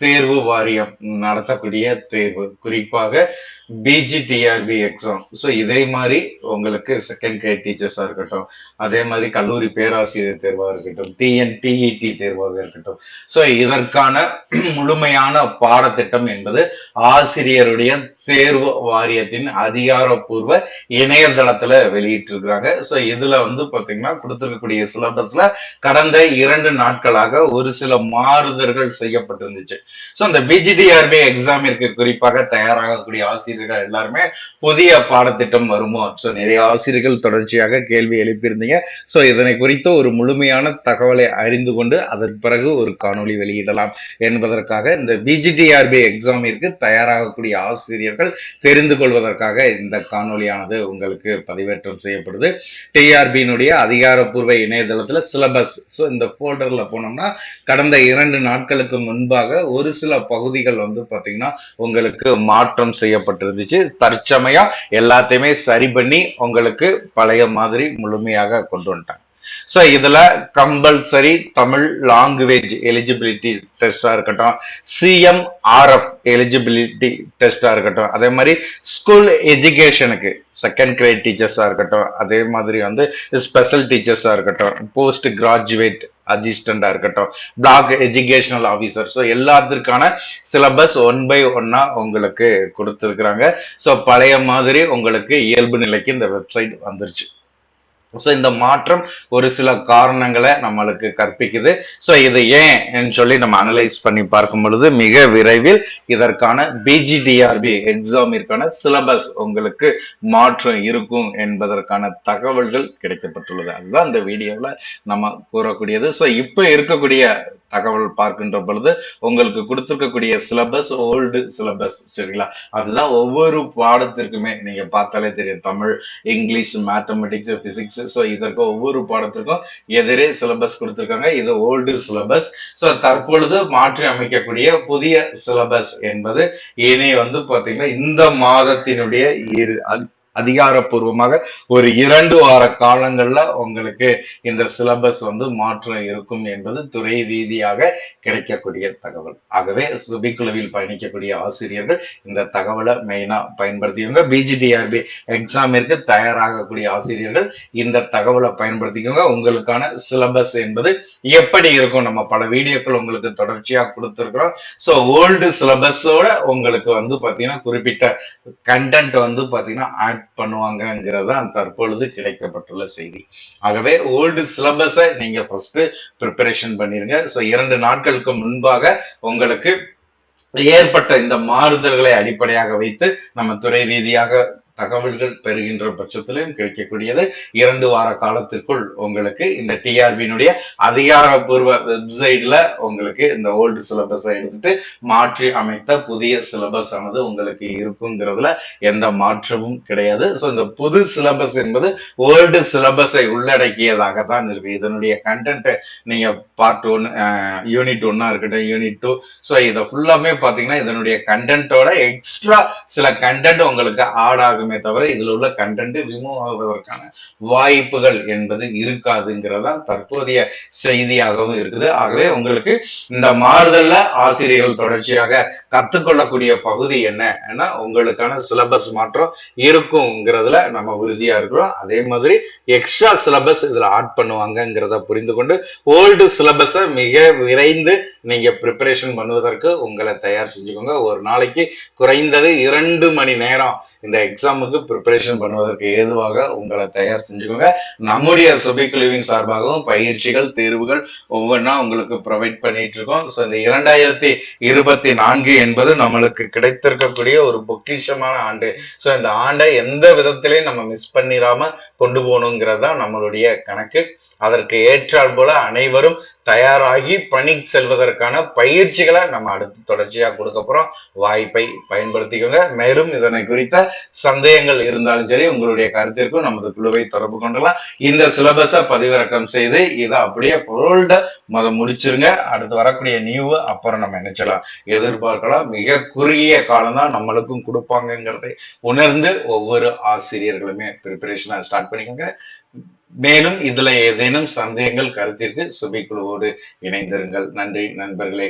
தேர்வு வாரியம் நடத்தக்கூடிய தேர்வு. குறிப்பாக பிஜிடிஆர்பி எக்ஸாம் ஸோ இதே மாதிரி உங்களுக்கு செகண்ட் கிரேட் டீச்சர்ஸாக இருக்கட்டும் அதே மாதிரி கல்லூரி பேராசிரியர் தேர்வாக இருக்கட்டும் டிஎன்டிஇடி தேர்வாக இருக்கட்டும். ஸோ இதற்கான முழுமையான பாடத்திட்டம் என்பது ஆசிரியருடைய தேர்வு வாரியத்தின் அதிகாரப்பூர்வ இணையதளத்துல வெளியிட்டிருக்கிறாங்க. ஸோ இதுல வந்து பாத்தீங்கன்னா கொடுத்துருக்கக்கூடிய சிலபஸ்ல கடந்த இரண்டு நாட்களாக ஒரு சில மாறுதல்கள் செய்யப்பட்டிருந்துச்சு. ஸோ அந்த பிஜிடிஆர்பி எக்ஸாமிற்கு குறிப்பாக தயாராகக்கூடிய ஆசிரியர்கள் எல்லாருமே புதிய பாடத்திட்டம் வருமோ? ஸோ நிறைய ஆசிரியர்கள் தொடர்ச்சியாக கேள்வி எழுப்பியிருந்தீங்க. ஸோ இதனை குறித்து ஒரு முழுமையான தகவலை அறிந்து கொண்டு அதன் பிறகு ஒரு காணொளி வெளியிடலாம் என்பதற்காக இந்த பிஜிடிஆர்பி எக்ஸாமிற்கு தயாராகக்கூடிய ஆசிரியர்கள் தெரிந்து கொள்வதற்காக இந்த காணொளியானது உங்களுக்கு பதிவேற்றம் செய்யப்படுது. டிஆர்பியினுடைய அதிகாரப்பூர்வ இணையதளத்துல சிலபஸ் ஸோ இந்த ஃபோல்டர்ல போனோம்னா கடந்த இரண்டு நாட்களுக்கு முன்பாக ஒரு சில பகுதிகள் வந்து பார்த்தீங்கன்னா உங்களுக்கு மாற்றம் செய்யப்பட்டிருந்துச்சு. தற்சமயம் எல்லாத்தையுமே சரி பண்ணி உங்களுக்கு பழைய மாதிரி முழுமையாக கொண்டு வந்துட்டாங்க. ஸோ இதில் கம்பல்சரி தமிழ் லாங்குவேஜ் எலிஜிபிலிட்டி டெஸ்டாக இருக்கட்டும் சிஎம்ஆர்எஃப் எலிஜிபிலிட்டி டெஸ்டாக இருக்கட்டும் அதே மாதிரி ஸ்கூல் எஜுகேஷனுக்கு செகண்ட் கிரேட் டீச்சர்ஸாக இருக்கட்டும் அதே மாதிரி வந்து ஸ்பெஷல் டீச்சர்ஸாக இருக்கட்டும் போஸ்ட் கிராஜுவேட் அசிஸ்டண்டா இருக்கட்டும் பிளாக் எஜுகேஷனல் ஆஃபீஸர் ஸோ எல்லாத்திற்கான சிலபஸ் ஒன் பை ஒன்னா உங்களுக்கு கொடுத்துருக்குறாங்க. ஸோ பழைய மாதிரி உங்களுக்கு இயல்பு நிலைக்கு இந்த வெப்சைட் வந்துருச்சு. ஸோ இந்த மாற்றம் ஒரு சில காரணங்களை நம்மளுக்கு கற்பிக்குது. ஸோ இது ஏன் சொல்லி நம்ம அனலைஸ் பண்ணி பார்க்கும் பொழுது மிக விரைவில் இதற்கான பிஜிடிஆர்பி எக்ஸாமிற்கான சிலபஸ் உங்களுக்கு மாற்றம் இருக்கும் என்பதற்கான தகவல்கள் கிடைக்கப்பட்டுள்ளது. அதுதான் இந்த வீடியோவில் நம்ம கூறக்கூடியது. ஸோ இப்போ இருக்கக்கூடிய தகவல் பார்க்கின்ற பொழுது உங்களுக்கு கொடுத்துருக்கக்கூடிய சிலபஸ் ஓல்டு சிலபஸ் சரிங்களா? அதுதான் ஒவ்வொரு பாடத்திற்குமே நீங்க பார்த்தாலே தெரியும். Tamil English mathematics physics so இதற்கு ஒவ்வொரு பாடத்திற்கும் எதிரே சிலபஸ் கொடுத்துருக்காங்க. இது ஓல்டு சிலபஸ் ஸோ தற்பொழுது மாற்றி அமைக்கக்கூடிய புதிய சிலபஸ் என்பது இனி வந்து பார்த்தீங்கன்னா இந்த மாதத்தினுடைய இரு அதிகாரப்பூர்வமாக ஒரு இரண்டு வார காலங்கள்ல உங்களுக்கு இந்த சிலபஸ் வந்து மாற்றம் இருக்கும் என்பது துறை ரீதியாக கிடைக்கக்கூடிய தகவல். ஆகவே சுபிக்குழுவில் பயணிக்கக்கூடிய ஆசிரியர்கள் இந்த தகவலை மெயினா பயன்படுத்திக்கோங்க. பிஜிடிஆர்பி எக்ஸாமிற்கு தயாராகக்கூடிய ஆசிரியர்கள் இந்த தகவலை பயன்படுத்திக்கோங்க. உங்களுக்கான சிலபஸ் என்பது எப்படி இருக்கும்? நம்ம பல வீடியோக்கள் உங்களுக்கு தொடர்ச்சியா கொடுத்துருக்குறோம். ஸோ ஓல்டு சிலபஸோட உங்களுக்கு வந்து பாத்தீங்கன்னா குறிப்பிட்ட கண்டென்ட் வந்து பாத்தீங்கன்னா ஆட் பண்ணுவாங்கங்கிறது தான் தற்பொழுது கிடைக்கப்பட்டுள்ள செய்தி. ஆகவே ஓல்டு சிலபஸை நீங்க ஃபர்ஸ்ட் ப்ரிப்பரேஷன் பண்ணிருங்க. ஸோ இரண்டு நாட்களுக்கு முன்பாக உங்களுக்கு ஏற்பட்ட இந்த மாறுதல்களை அடிப்படையாக வைத்து நம்ம துறை ரீதியாக தகவல்கள் பெறுகின்ற பட்சத்திலும் கிடைக்கக்கூடியது. இரண்டு வார காலத்திற்குள் உங்களுக்கு இந்த டிஆர்பியினுடைய அதிகாரப்பூர்வ வெப்சைட்ல உங்களுக்கு இந்த ஓல்டு சிலபஸை எடுத்துட்டு மாற்றி அமைத்த புதிய சிலபஸ் ஆனது உங்களுக்கு இருக்குங்கிறதுல எந்த மாற்றமும் கிடையாது. ஸோ இந்த புது சிலபஸ் என்பது ஓல்டு சிலபஸை உள்ளடக்கியதாக தான் இருக்கு. இதனுடைய கண்டென்ட் நீங்க பார்ட் ஒன் யூனிட் ஒன்னா இருக்கட்டும் யூனிட் டூ ஸோ இதை ஃபுல்லாமே பார்த்தீங்கன்னா இதனுடைய கண்டென்ட்டோட எக்ஸ்ட்ரா சில கண்டென்ட் உங்களுக்கு ஆட் ஆகும். தவிர இதில் உள்ள கண்டென்ட் ரிமூவ் ஆகுவதற்கான வாய்ப்புகள் என்பது இருக்காதுங்கிறதான் தற்போதைய செய்தியாகவும் இருக்குது. ஆகவே உங்களுக்கு இந்த மாறுதல்ல ஆசிரியர்கள் தொடர்ச்சியாக கற்றுக்கொள்ளக்கூடிய பகுதி என்ன? உங்களுக்கான சிலபஸ் மாற்றம் இருக்குங்கிறதுல நம்ம உறுதியா இருக்கிறோம். அதே மாதிரி எக்ஸ்ட்ரா சிலபஸ் இதுல ஆட் பண்ணுவாங்கங்கிறத புரிந்து கொண்டு ஓல்டு சிலபஸை மிக விரைந்து நீங்க ப்ரிப்பரேஷன் பண்ணுவதற்கு உங்களை தயார் செஞ்சுக்கோங்க. ஒரு நாளைக்கு குறைந்தது இரண்டு மணி நேரம் இந்த எக்ஸாம் எக்ஸாமுக்கு ப்ரிப்பரேஷன் பண்ணுவதற்கு ஏதுவாக உங்களை தயார் செஞ்சுக்கோங்க. நம்முடைய சுபிக்குழுவின் சார்பாகவும் பயிற்சிகள் தேர்வுகள் ஒவ்வொன்றா உங்களுக்கு ப்ரொவைட் பண்ணிட்டு இருக்கோம் ஸோ இந்த இரண்டாயிரத்தி இருபத்தி நான்கு என்பது நம்மளுக்கு கிடைத்திருக்கக்கூடிய ஒரு பொக்கிஷமான ஆண்டு. ஸோ இந்த ஆண்டை எந்த விதத்திலையும் நம்ம மிஸ் பண்ணிடாம கொண்டு போகணுங்கிறது தான் நம்மளுடைய கணக்கு. அதற்கு ஏற்றால் போல அனைவரும் தயாராகி பணி செல்வதற்கான பயிற்சிகளை நம்ம அடுத்து தொடர்ச்சியா கொடுக்க போறோம். வாய்ப்பை பயன்படுத்திக்கோங்க. மேலும் இதனை குறித்த சந்தேக சந்தேகங்கள் இருந்தாலும் சரி உங்களுடைய கருத்திற்கும் நமது குழுவை தொடர்பு கொண்டலாம். இந்த சிலபஸை பதிவிறக்கம் செய்து இதை அப்படியே பொருள்ட முத முடிச்சிருங்க. அடுத்து வரக்கூடிய நியூ அப்புறம் நம்ம நினைச்சலாம் எதிர்பார்க்கலாம். மிக குறுகிய காலம் தான் நம்மளுக்கும் கொடுப்பாங்கங்கிறதை உணர்ந்து ஒவ்வொரு ஆசிரியர்களுமே ப்ரிப்பரேஷனை ஸ்டார்ட் பண்ணிக்கோங்க. மேலும் இதுல ஏதேனும் சந்தேகங்கள் கருத்திற்கு சுபிக்குழுவோடு இணைந்திருங்கள். நன்றி நண்பர்களே.